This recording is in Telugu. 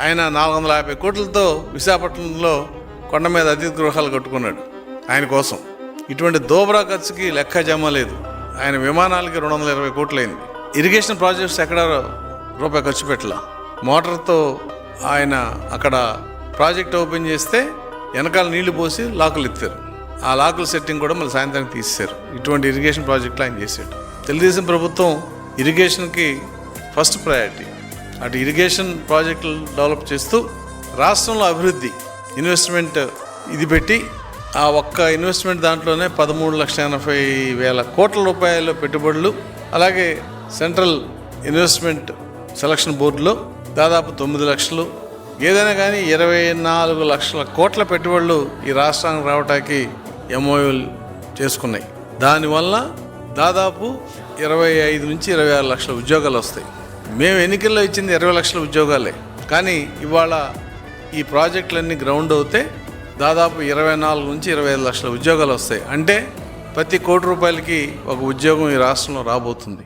ఆయన నాలుగు వందల యాభై కోట్లతో విశాఖపట్నంలో కొండ మీద అతిథి గృహాలు కట్టుకున్నాడు ఆయన కోసం. ఇటువంటి దోబరా ఖర్చుకి లెక్క జమ లేదు. ఆయన విమానాలకి రెండు వందల ఇరవై కోట్లు అయింది ఇరిగేషన్ ప్రాజెక్ట్స్ ఎక్కడ రూపాయి ఖర్చు పెట్టలా. మోటార్తో ఆయన అక్కడ ప్రాజెక్ట్ ఓపెన్ చేస్తే వెనకాల నీళ్ళు పోసి లాకులు ఎత్తారు. ఆ లాకుల సెట్టింగ్ కూడా మళ్ళీ సాయంత్రానికి తీసేశారు. ఇటువంటి ఇరిగేషన్ ప్రాజెక్టులు ఆయన చేశాడు. తెలుగుదేశం ప్రభుత్వం ఇరిగేషన్కి ఫస్ట్ ప్రయారిటీ. అటు ఇరిగేషన్ ప్రాజెక్టులు డెవలప్ చేస్తూ రాష్ట్రంలో అభివృద్ధి ఇన్వెస్ట్మెంట్ ఇది పెట్టి ఆ ఒక్క ఇన్వెస్ట్మెంట్ దాంట్లోనే పదమూడు లక్షల ఎనభై వేల కోట్ల రూపాయల పెట్టుబడులు అలాగే సెంట్రల్ ఇన్వెస్ట్మెంట్ సెలక్షన్ బోర్డులో దాదాపు తొమ్మిది లక్షలు ఏదైనా కానీ ఇరవై నాలుగు లక్షల కోట్ల పెట్టుబడులు ఈ రాష్ట్రానికి రావటానికి ఎంఓయూలు చేసుకున్నాయి. దానివల్ల దాదాపు ఇరవై ఐదు నుంచి ఇరవై ఆరు లక్షల ఉద్యోగాలు వస్తాయి. మేము ఎన్నికల్లో ఇచ్చింది ఇరవై లక్షల ఉద్యోగాలే. కానీ ఇవాళ ఈ ప్రాజెక్టులన్నీ గ్రౌండ్ అవుతే దాదాపు ఇరవై నాలుగు నుంచి ఇరవై ఐదు లక్షల ఉద్యోగాలు వస్తాయి. అంటే ప్రతి కోటి రూపాయలకి ఒక ఉద్యోగం ఈ రాష్ట్రంలో రాబోతుంది.